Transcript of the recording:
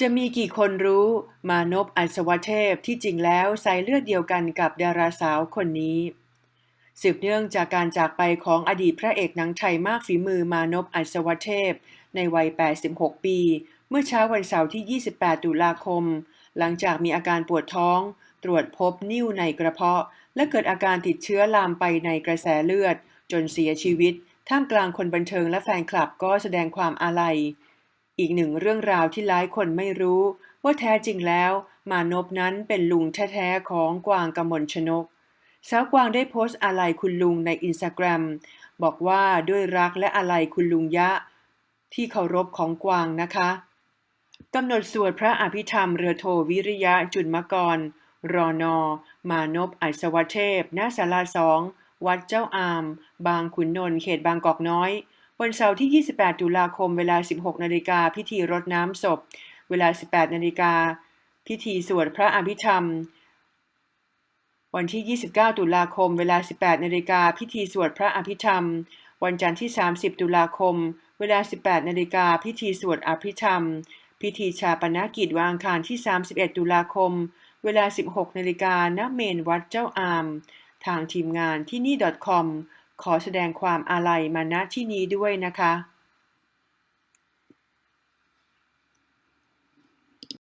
จะมีกี่คนรู้มานพอัศวเทพที่จริงแล้วสายเลือดเดียวกันกับดาราสาวคนนี้ สืบเนื่องจากการจากไปของอดีตพระเอกหนังไทยมากฝีมือมานพอัศวเทพ ในวัย 86 ปี เมื่อเช้าวันเสาร์ที่ 28 ตุลาคม หลังจากมีอาการปวดท้อง ตรวจพบนิ่วในกระเพาะ และเกิดอาการติดเชื้อลามไปในกระแสเลือด จนเสียชีวิต ท่ามกลางคนบันเทิงและแฟนคลับก็แสดงความอาลัย อีกหนึ่งเรื่องราวที่หลายคนไม่รู้ ว่าแท้จริงแล้ว มานพนั้นเป็นลุงแท้ๆของกวางกมลชนก สาวกวางได้โพสต์อาลัยคุณลุงในอินสตาแกรมบอกว่าด้วยรักและอาลัยคุณลุงยะ ที่เคารพของกวางนะคะกำหนดสวดพระอภิธรรมเรือโทวิริยะจุนมกร รอนอ มานพอัศวเทพณศาลาสอง วัดเจ้าอาม บางขุนนนท์เขตบางกอกน้อย วันเสาร์ที่ 28 ตุลาคม เวลา 16 นาฬิกาพิธีรดน้ำศพ เวลา 18 นาฬิกาพิธีสวดพระอภิธรรม วันที่ 29 ตุลาคม เวลา 18 นาฬิกาพิธีสวดพระอภิธรรม วันจันทร์ที่ 30 ตุลาคม เวลา 18 นาฬิกาพิธีสวดอภิธรรม พิธีชาปนกิจวางอังคารที่ 31 ตุลาคม เวลา 16 นาฬิกาณเมนวัดเจ้าอาม ทางทีมงานที่นี่ .com ขอแสดงความอาลัยมาณที่นี้ด้วยนะคะ